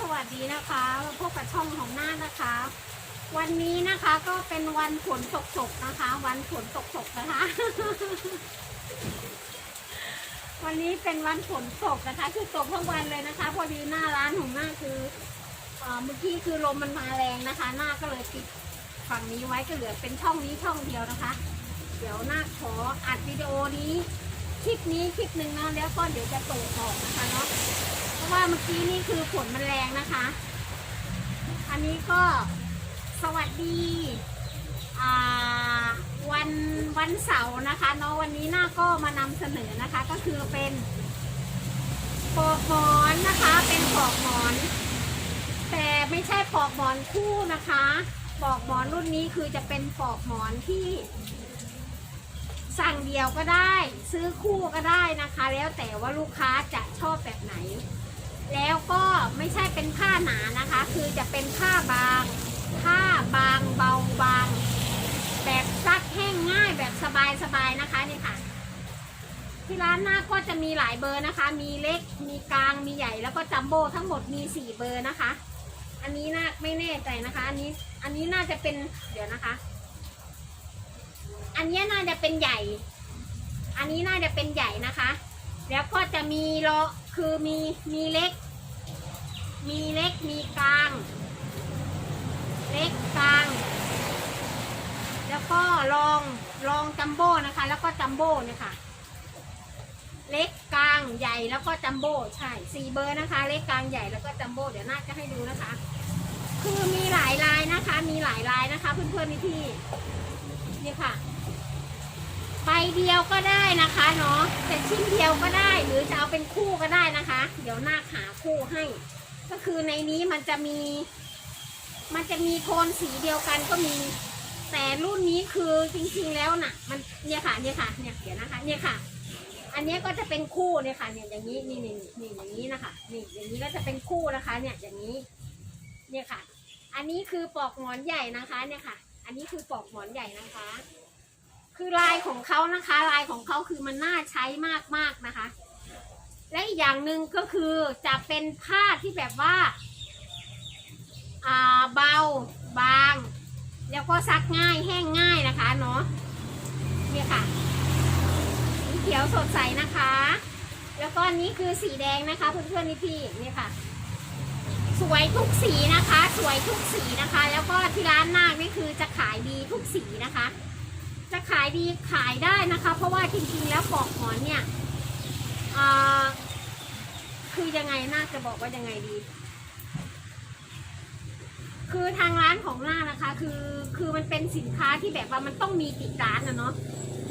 สวัสดีนะคะพบกับช่องของหน้านะคะ วันนี้นะคะก็เป็นวันฝนตกๆนะคะ วันฝนตกๆนะคะ วันนี้เป็นวันฝนตกนะคะ คือตกทั้งวันเลยนะคะ พอดีหน้าร้านของหน้าคือเมื่อกี้คือลมมันมาแรงนะคะ หน้าก็เลยปิดฝั่งนี้ไว้ก็เหลือเป็นช่องนี้ช่องเดียวนะคะ เดี๋ยวหน้าขออัดวิดีโอนี้คลิปนี้คลิปหนึ่งนะแล้วก็เดี๋ยวจะเปิดออกนะคะเนาะ ราะว่าเมื่อกี้นี่คือฝนมันแรงนะคะ อันนี้ก็สวัสดีวันวันเสาร์นะคะเนาะวันนี้หน้าก็มานำเสนอนะคะ ก็คือเป็นปลอกหมอนนะคะ เป็นปลอกหมอน แต่ไม่ใช่ปลอกหมอนคู่นะคะปลอกหมอนรุ่นนี้คือจะเป็นปลอกหมอนที่ สั่งเดียวก็ได้ ซื้อคู่ก็ได้นะคะ แล้วแต่ว่าลูกค้าจะชอบแบบไหน แล้วก็ไม่ใช่เป็นผ้าหนานะคะ คือจะเป็นผ้าบาง ผ้าบางเบาบาง แบบซักแห้งง่ายแบบสบายสบายๆนะคะนี่ค่ะ ที่ร้านหน้าก็จะมีหลายเบอร์นะคะ มีเล็ก มีกลาง มีใหญ่ แล้วก็จัมโบ้ทั้งหมดมีสี่เบอร์นะคะ อันนี้น่าไม่แน่ใจนะคะ อันนี้ อันนี้น่าจะเป็น เดี๋ยวนะคะ อันนี้น่าจะเป็นใหญ่ อันนี้น่าจะเป็นใหญ่นะคะ แล้วก็จะมีโลคือมีมีเล็ก มีเล็กมีกลาง เล็กกลาง แล้วก็ลองลองจัมโบ้นะคะ แล้วก็จัมโบ้เนี่ยค่ะเล็กกลางใหญ่แล้วก็จัมโบ้ใช่สี่เบอร์นะคะ เล็กกลางใหญ่แล้วก็จัมโบ้เดี๋ยวน่าจะให้ดูนะคะ คือมีหลายลายนะคะ มีหลายลายนะคะ เพื่อนๆพี่ๆนี่ค่ะ ใบเดียวก็ได้นะคะเนาะแต่ชิ้นเดียวก็ได้หรือจะเอาเป็นคู่ก็ได้นะคะ เดี๋ยวหน้าหาคู่ให้ ก็คือในนี้มันจะมี มันจะมีโทนสีเดียวกันก็มี แต่รุ่นนี้คือจริงๆแล้วน่ะ มันเนี่ยค่ะเนี่ยค่ะเนี่ยเดี๋ยวนะคะ เนี่ยค่ะ อันนี้ก็จะเป็นคู่เนี่ยค่ะเนี่ยอย่างนี้นี่นี่นี่อย่างนี้นะคะนี่อย่างนี้ก็จะเป็นคู่นะคะ เนี่ยอย่างนี้ เนี่ยค่ะ อันนี้คือปลอกหมอนใหญ่นะคะ เนี่ยค่ะ อันนี้คือปลอกหมอนใหญ่นะคะ คือลายของเขานะคะ ลายของเขาคือมันน่าใช้มากๆนะคะ และอีกอย่างหนึ่งก็คือจะเป็นผ้าที่แบบว่าอ่าเบาบาง แล้วก็ซักง่ายแห้งง่ายนะคะเนาะนี่ค่ะสีเขียวสดใสนะคะ แล้วก็นี้คือสีแดงนะคะเพื่อนๆนี่พี่นี่ค่ะ สวยทุกสีนะคะ สวยทุกสีนะคะ แล้วก็ที่ร้านนาคนี่คือจะขายดีทุกสีนะคะ จะขายดีขายได้นะคะ เพราะว่าจริงๆแล้วปอกหมอนเนี่ยคือยังไงน่าจะบอกว่ายังไงดี คือทางร้านของหน้านะคะ คือคือมันเป็นสินค้าที่แบบว่ามันต้องมีติดร้านนะเนาะ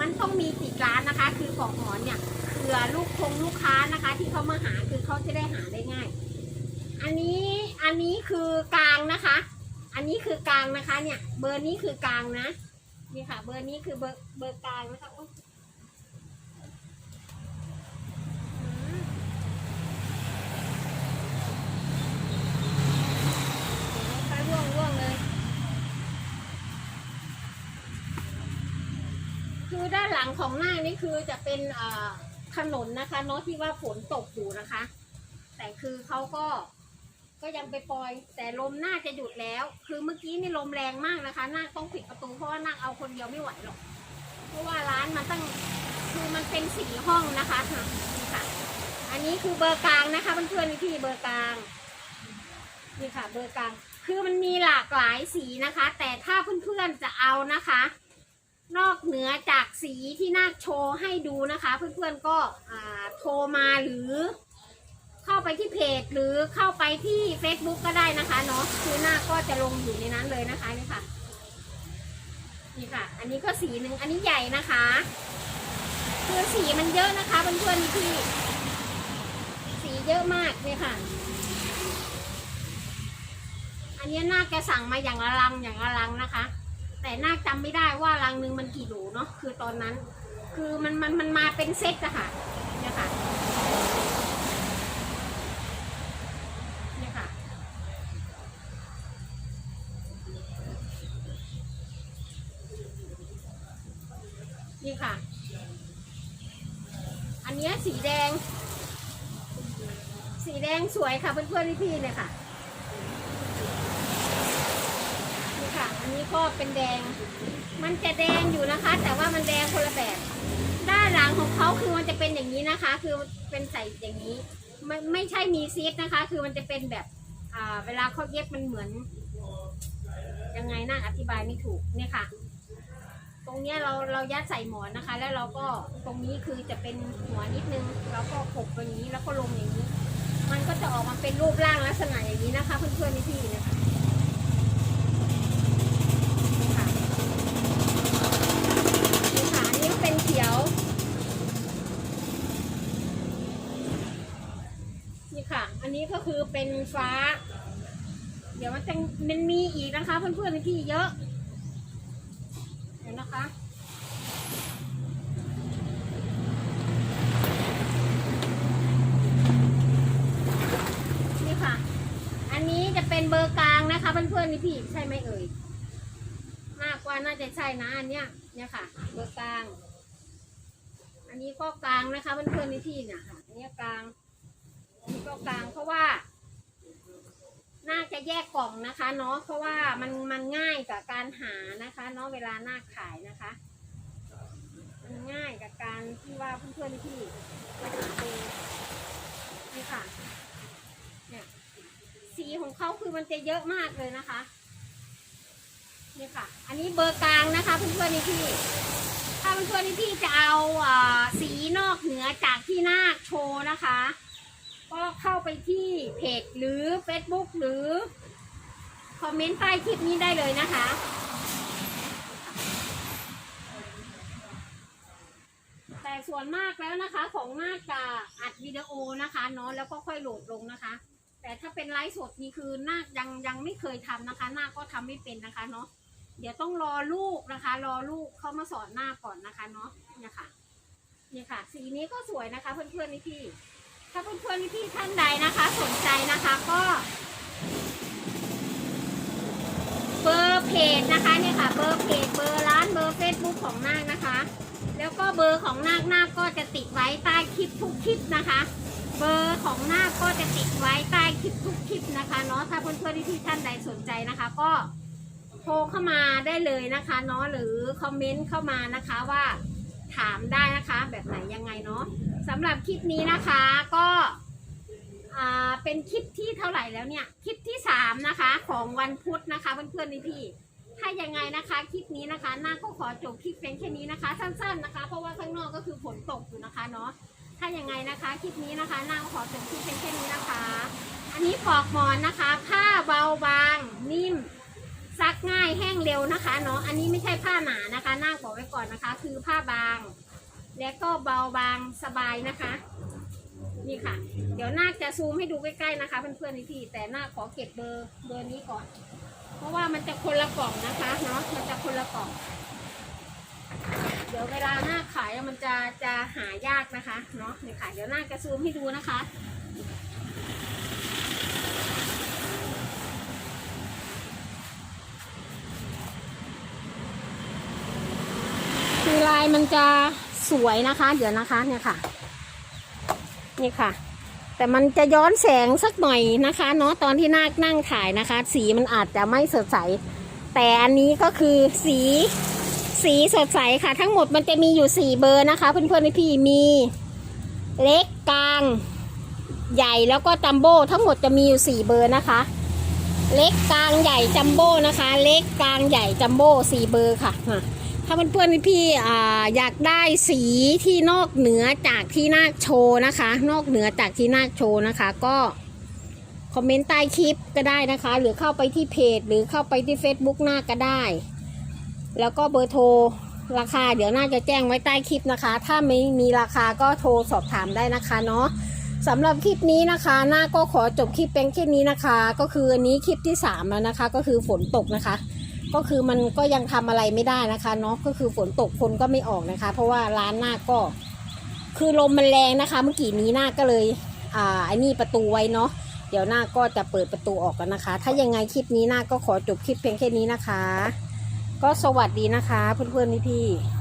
มันต้องมีติดร้านนะคะ คือปอกหมอนเนี่ยเผื่อลูกคงลูกค้านะคะ ที่เขามาหาคือเขาจะได้หาได้ง่าย อันนี้อันนี้คือกลางนะคะ อันนี้คือกลางนะคะเนี่ย เบอร์นี้คือกลางนะ นี่ค่ะ เบอร์นี้คือเบอร์เบอร์กลางนะคะโอ๊ยอืมเดี๋ยวนะคะร่วงร่วงเลยคือด้านหลังของหน้านี่คือจะเป็นถนนนะคะเนาะที่ว่าฝนตกอยู่นะคะ แต่คือเขาก็ ก็ยังไปปล่อย แต่ลมน่าจะหยุดแล้ว คือเมื่อกี้นี่ลมแรงมากนะคะนาคต้องปิดประตูเพราะว่านาคเอาคนเดียวไม่ไหวหรอก เพราะว่าร้านมันตั้งคือมันเป็นสี่ห้องนะคะค่ะ อันนี้คือเบอร์กลางนะคะเพื่อนๆพี่เบอร์กลางนี่ค่ะ เบอร์กลาง คือมันมีหลากหลายสีนะคะ แต่ถ้าเพื่อนๆจะเอานะคะ นอกเหนือจากสีที่นาคโชว์ให้ดูนะคะ เพื่อนๆก็โทรมาหรือ เข้าไปที่เพจหรือเข้าไปที่ Facebook ก็ได้นะคะเนาะคือหน้าก็จะลงอยู่ในนั้นเลยนะคะนี่ค่ะ นี่ค่ะ อันนี้ก็สีหนึ่งอันนี้ใหญ่นะคะ คือสีมันเยอะนะคะเพื่อนๆพี่สีเยอะมากเนี่ยค่ะ อันนี้หน้าคจะสั่งมาอย่างละลังอย่างละลังนะคะ แต่หน้าคจำไม่ได้ว่าลังหนึ่งมันกี่หลูเนาะคือตอนนั้น คือมันมันมันมาเป็นเซตอะค่ะเนี่ยค่ะ นี่ค่ะ อันนี้สีแดง สีแดงสวยค่ะเพื่อนๆพี่ๆเนี่ยค่ะนี่ค่ะ อันนี้ก็เป็นแดง มันจะแดงอยู่นะคะ แต่ว่ามันแดงคนละแบบ ด้านหลังของเขาคือมันจะเป็นอย่างนี้นะคะ คือเป็นใส่อย่างนี้ ไม่ไม่ใช่มีซีดนะคะ คือมันจะเป็นแบบอ่าเวลาเขาเย็บมันเหมือน ยังไงน่าอธิบายไม่ถูกเนี่ยค่ะ ตรงเนี้ยเราเรายัดใส่หมอนนะคะ แล้วเราก็ตรงนี้คือจะเป็นหัวนิดนึงแล้วก็กบอย่างนี้แล้วก็ลงอย่างนี้ มันก็จะออกมาเป็นรูปร่างลักษณะอย่างนี้นะคะ เพื่อนๆพี่ๆนะคะนี่ค่ะนี่ค่ะอันนี้เป็นเขียวนี่ค่ะอันนี้ก็คือเป็นฟ้า เดี๋ยวมันจะมันมีอีกนะคะ เพื่อนๆพี่เยอะ นนะคะนี่ค่ะ อันนี้จะเป็นเบอร์กลางนะคะเพื่อนๆพี่ใช่ไหมเอ่ยมากกว่าน่าจะใช่นะอันเนี้ยเนี่ยค่ะ เบอร์กลาง อันนี้ก็กลางนะคะเพื่อนๆพี่เนี่ยค่ะอันนี้กลางอันนี้ก็กลางเพราะว่า น่าจะแยกกล่องนะคะเนาะเพราะว่ามันมันง่ายกับการหานะคะเนาะเวลาหน้าขายนะคะมันง่ายกับการที่ว่าเพื่อนๆพี่มาหาดูนี่ค่ะเนี่ยสีของเขาคือมันจะเยอะมากเลยนะคะนี่ค่ะ อันนี้เบอร์กลางนะคะเพื่อนๆพี่ ถ้าเพื่อนๆพี่จะเอาอ่าสีนอกเหนือจากที่หน้าโชว์นะคะ ก็เข้าไปที่เพจหรือ Facebook หรือคอมเมนต์ใต้คลิปนี้ได้เลยนะคะ แต่ส่วนมากแล้วนะคะของหน้าจะอัดวิดีโอนะคะเนาะแล้วก็ค่อยโหลดลงนะคะ แต่ถ้าเป็นไลฟ์สดนี่คือนาคยังยังไม่เคยทำนะคะ นาคก็ทำไม่เป็นนะคะเนาะเดี๋ยวต้องรอลูกนะคะ รอลูกเข้ามาสอนหน้าก่อนนะคะเนาะเนี่ยค่ะเนี่ยค่ะ สีนี้ก็สวยนะคะเพื่อนๆพี่ ถ้าเพื่อนๆพี่ท่านใดนะคะ สนใจนะคะก็เบอร์เพจนะคะเนี่ยค่ะ เบอร์เพจเบอร์ร้านเบอร์เฟซบุ๊กของนาคนะคะ แล้วก็เบอร์ของนาคนาคก็จะติดไว้ใต้คลิปทุกคลิปนะคะ เบอร์ของนาคก็จะติดไว้ใต้คลิปทุกคลิปนะคะเนาะถ้าเพื่อนๆที่ท่านใดสนใจนะคะ ก็โทรเข้ามาได้เลยนะคะเนาะหรือคอมเมนต์เข้ามานะคะว่า ถามได้นะคะ แบบไหนยังไงเนาะสำหรับคลิปนี้นะคะก็เป็นคลิปที่เท่าไหร่แล้วเนี่ย คลิปที่สามนะคะของวันพุธนะคะเพื่อนๆพี่ๆถ้ายังไงนะคะคลิปนี้นะคะน้าก็ขอจบคลิปเพียงแค่นี้นะคะ สั้นๆนะคะ เพราะว่าข้างนอกก็คือฝนตกอยู่นะคะเนาะถ้ายังไงนะคะคลิปนี้นะคะน้างขอจบคลิปเพียงแค่นี้นะคะ อันนี้ปอกหมอนนะคะ ผ้าเบาบางนิ่ม ซักง่ายแห้งเร็วนะคะเนาะอันนี้ไม่ใช่ผ้าหนานะคะนาบอกไว้ก่อนนะคะ คือผ้าบาง และก็เบาบางสบายนะคะ นี่ค่ะ เดี๋ยวนาคจะซูมให้ดูใกล้ๆนะคะ เพื่อนๆพี่แต่นาคขอเก็บเบอร์เบอร์นี้ก่อน เพราะว่ามันจะคนละกล่องนะคะเนาะมันจะคนละกล่อง เดี๋ยวเวลาหน้าขายมันจะจะหายากนะคะเนาะนี่ค่ะเดี๋ยวหน้าจะซูมให้ดูนะคะ คือลายมันจะสวยนะคะ เดี๋ยวนะคะเนี่ยค่ะ นี่ค่ะ แต่มันจะย้อนแสงสักหน่อยนะคะเนาะตอนที่นาคนั่งถ่ายนะคะ สีมันอาจจะไม่สดใส แต่อันนี้ก็คือสีสีสดใสค่ะ ทั้งหมดมันจะมีอยู่สี่เบอร์นะคะ เพื่อนๆพี่มีเล็กกลาง ใหญ่แล้วก็จัมโบ้ทั้งหมดจะมีอยู่สี่เบอร์นะคะ เล็กกลางใหญ่จัมโบ้นะคะ เล็กกลางใหญ่จัมโบ้สี่เบอร์ค่ะ ถ้าเพื่อนๆพี่อยากได้สีที่นอกเหนือจากที่นาคโชว์นะคะ นอกเหนือจากที่นาคโชว์นะคะ ก็คอมเมนต์ใต้คลิปก็ได้นะคะ หรือเข้าไปที่เพจ หรือเข้าไปที่ Facebook นาก็ได้ แล้วก็เบอร์โทรราคาเดี๋ยวน่าจะแจ้งไว้ใต้คลิปนะคะ ถ้าไม่มีราคาก็โทรสอบถามได้นะคะเนาะสำหรับคลิปนี้นะคะหน้าก็ขอจบคลิปเป็นแค่นี้นะคะ ก็คืออันนี้คลิปที่สามแล้วนะคะ ก็คือฝนตกนะคะ ก็คือมันก็ยังทำอะไรไม่ได้นะคะเนาะก็คือฝนตกคนก็ไม่ออกนะคะ เพราะว่าร้านหน้าก็ คือลมมันแรงนะคะ เมื่อกี้นี้หน้าก็เลย อ่าไอ้นี่ประตูไว้เนาะเดี๋ยวหน้าก็จะเปิดประตูออกกันนะคะ ถ้ายังไงคลิปนี้หน้าก็ขอจบคลิปเพียงแค่นี้นะคะ ก็สวัสดีนะคะ เพื่อนๆพี่ๆ